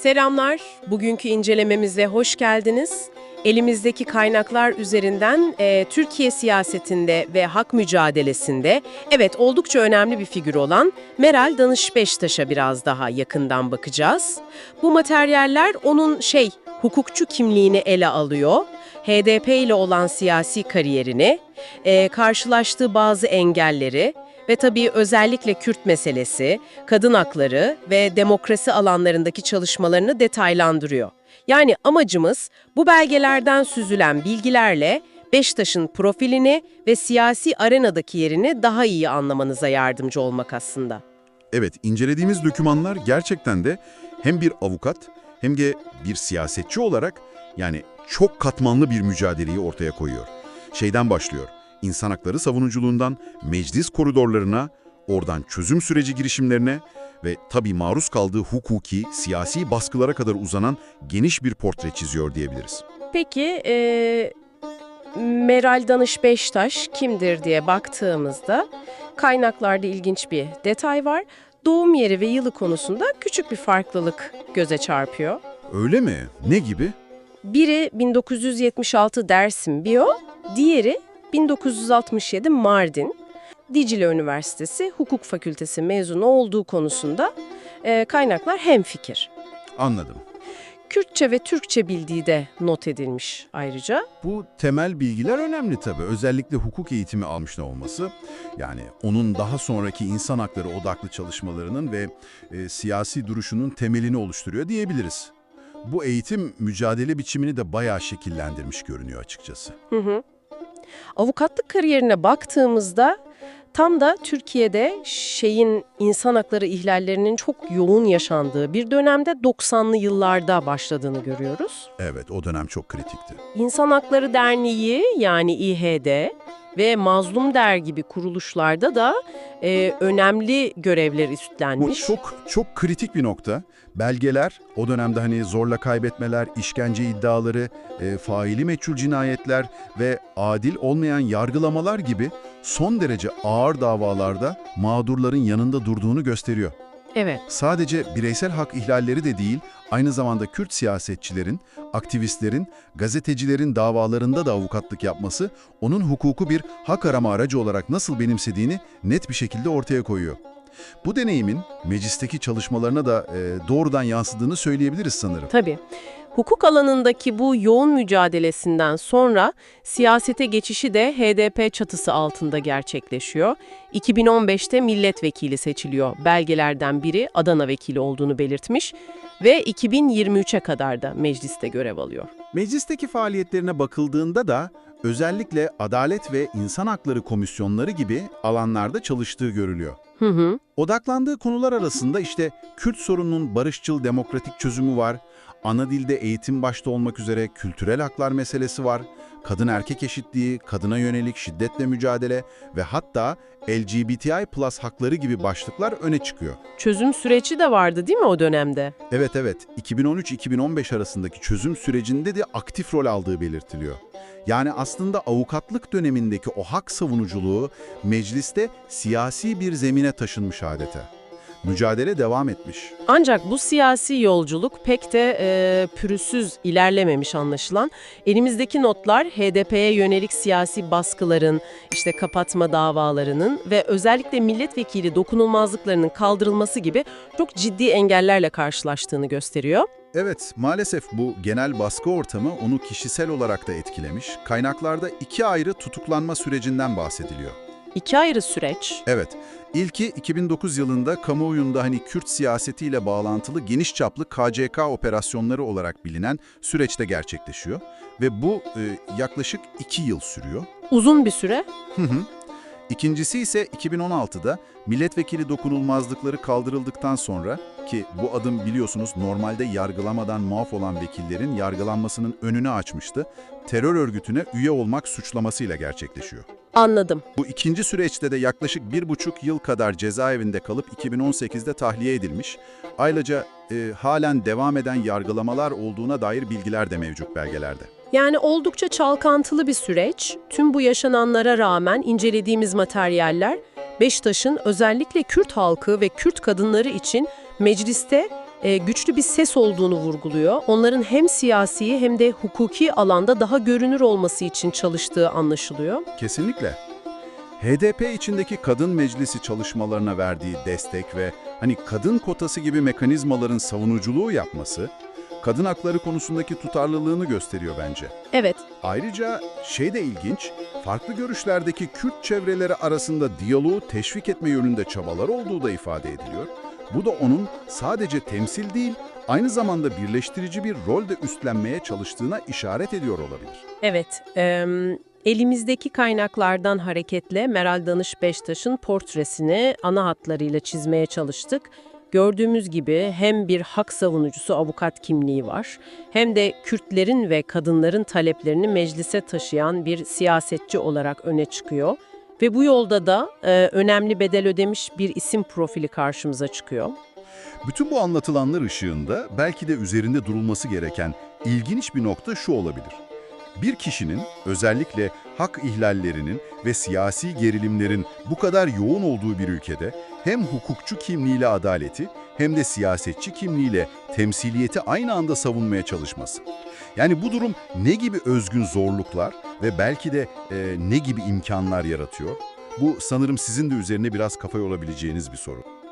Selamlar, bugünkü incelememize hoş geldiniz. Elimizdeki kaynaklar üzerinden e, Türkiye siyasetinde ve hak mücadelesinde evet oldukça önemli bir figür olan Meral Danış Beştaş'a biraz daha yakından bakacağız. Bu materyaller onun şey hukukçu kimliğini ele alıyor. HDP ile olan siyasi kariyerini, e, karşılaştığı bazı engelleri ve tabii özellikle Kürt meselesi, kadın hakları ve demokrasi alanlarındaki çalışmalarını detaylandırıyor. Yani amacımız bu belgelerden süzülen bilgilerle Beştaş'ın profilini ve siyasi arenadaki yerini daha iyi anlamanıza yardımcı olmak aslında. Evet, incelediğimiz dokümanlar gerçekten de hem bir avukat hem de bir siyasetçi olarak yani çok katmanlı bir mücadeleyi ortaya koyuyor. Şeyden başlıyor, insan hakları savunuculuğundan meclis koridorlarına, oradan çözüm süreci girişimlerine ve tabii maruz kaldığı hukuki, siyasi baskılara kadar uzanan geniş bir portre çiziyor diyebiliriz. Peki e, Meral Danış Beştaş kimdir diye baktığımızda kaynaklarda ilginç bir detay var. Doğum yeri ve yılı konusunda küçük bir farklılık göze çarpıyor. Öyle mi? Ne gibi? Biri 1976 Dersim Biyo, diğeri 1967 Mardin. Dicle Üniversitesi Hukuk Fakültesi mezunu olduğu konusunda e, kaynaklar hemfikir. Anladım. Kürtçe ve Türkçe bildiği de not edilmiş ayrıca. Bu temel bilgiler önemli tabii. Özellikle hukuk eğitimi almış ne olması. Yani onun daha sonraki insan hakları odaklı çalışmalarının ve e, siyasi duruşunun temelini oluşturuyor diyebiliriz. Bu eğitim mücadele biçimini de bayağı şekillendirmiş görünüyor açıkçası. Hı hı. Avukatlık kariyerine baktığımızda tam da Türkiye'de şeyin insan hakları ihlallerinin çok yoğun yaşandığı bir dönemde 90'lı yıllarda başladığını görüyoruz. Evet, o dönem çok kritikti. İnsan Hakları Derneği yani İHD ve Mazlum Der gibi kuruluşlarda da e, önemli görevler Bu üstlenmiş. çok çok kritik bir nokta. Belgeler, o dönemde hani zorla kaybetmeler, işkence iddiaları, e, faili meçhul cinayetler ve adil olmayan yargılamalar gibi son derece ağır davalarda mağdurların yanında durduğunu gösteriyor. Evet. Sadece bireysel hak ihlalleri de değil, aynı zamanda Kürt siyasetçilerin, aktivistlerin, gazetecilerin davalarında da avukatlık yapması, onun hukuku bir hak arama aracı olarak nasıl benimsediğini net bir şekilde ortaya koyuyor. Bu deneyimin meclisteki çalışmalarına da e, doğrudan yansıdığını söyleyebiliriz sanırım. Tabii. Hukuk alanındaki bu yoğun mücadelesinden sonra siyasete geçişi de HDP çatısı altında gerçekleşiyor. 2015'te milletvekili seçiliyor. Belgelerden biri Adana vekili olduğunu belirtmiş ve 2023'e kadar da mecliste görev alıyor. Meclisteki faaliyetlerine bakıldığında da özellikle adalet ve insan hakları komisyonları gibi alanlarda çalıştığı görülüyor. Hı hı. Odaklandığı konular arasında işte Kürt sorununun barışçıl demokratik çözümü var, ana dilde eğitim başta olmak üzere kültürel haklar meselesi var, kadın erkek eşitliği, kadına yönelik şiddetle mücadele ve hatta LGBTI plus hakları gibi başlıklar öne çıkıyor. Çözüm süreci de vardı değil mi o dönemde? Evet evet, 2013-2015 arasındaki çözüm sürecinde de aktif rol aldığı belirtiliyor. Yani aslında avukatlık dönemindeki o hak savunuculuğu mecliste siyasi bir zemine taşınmış adeta. Mücadele devam etmiş. Ancak bu siyasi yolculuk pek de e, pürüzsüz ilerlememiş anlaşılan. Elimizdeki notlar HDP'ye yönelik siyasi baskıların, işte kapatma davalarının ve özellikle milletvekili dokunulmazlıklarının kaldırılması gibi çok ciddi engellerle karşılaştığını gösteriyor. Evet, maalesef bu genel baskı ortamı onu kişisel olarak da etkilemiş. Kaynaklarda iki ayrı tutuklanma sürecinden bahsediliyor. İki ayrı süreç. Evet, ilki 2009 yılında kamuoyunda hani Kürt siyasetiyle bağlantılı geniş çaplı KCK operasyonları olarak bilinen süreçte gerçekleşiyor. Ve bu e, yaklaşık iki yıl sürüyor. Uzun bir süre. Hı hı. İkincisi ise 2016'da milletvekili dokunulmazlıkları kaldırıldıktan sonra ki bu adım biliyorsunuz normalde yargılamadan muaf olan vekillerin yargılanmasının önünü açmıştı, terör örgütüne üye olmak suçlamasıyla gerçekleşiyor. Anladım. Bu ikinci süreçte de yaklaşık bir buçuk yıl kadar cezaevinde kalıp 2018'de tahliye edilmiş. Ayrıca e, halen devam eden yargılamalar olduğuna dair bilgiler de mevcut belgelerde. Yani oldukça çalkantılı bir süreç. Tüm bu yaşananlara rağmen incelediğimiz materyaller Beştaş'ın özellikle Kürt halkı ve Kürt kadınları için mecliste e, güçlü bir ses olduğunu vurguluyor. Onların hem siyasi hem de hukuki alanda daha görünür olması için çalıştığı anlaşılıyor. Kesinlikle. HDP içindeki kadın meclisi çalışmalarına verdiği destek ve hani kadın kotası gibi mekanizmaların savunuculuğu yapması, kadın hakları konusundaki tutarlılığını gösteriyor bence. Evet, Ayrıca şey de ilginç, farklı görüşlerdeki Kürt çevreleri arasında diyaloğu teşvik etme yönünde çabalar olduğu da ifade ediliyor. Bu da onun sadece temsil değil, aynı zamanda birleştirici bir rol de üstlenmeye çalıştığına işaret ediyor olabilir. Evet, em, elimizdeki kaynaklardan hareketle Meral Danış Beştaş'ın portresini ana hatlarıyla çizmeye çalıştık. Gördüğümüz gibi hem bir hak savunucusu avukat kimliği var, hem de Kürtlerin ve kadınların taleplerini meclise taşıyan bir siyasetçi olarak öne çıkıyor. Ve bu yolda da e, önemli bedel ödemiş bir isim profili karşımıza çıkıyor. Bütün bu anlatılanlar ışığında belki de üzerinde durulması gereken ilginç bir nokta şu olabilir. Bir kişinin özellikle hak ihlallerinin ve siyasi gerilimlerin bu kadar yoğun olduğu bir ülkede hem hukukçu kimliğiyle adaleti hem de siyasetçi kimliğiyle temsiliyeti aynı anda savunmaya çalışması. Yani bu durum ne gibi özgün zorluklar ve belki de e, ne gibi imkanlar yaratıyor? Bu sanırım sizin de üzerine biraz kafa yorabileceğiniz bir soru.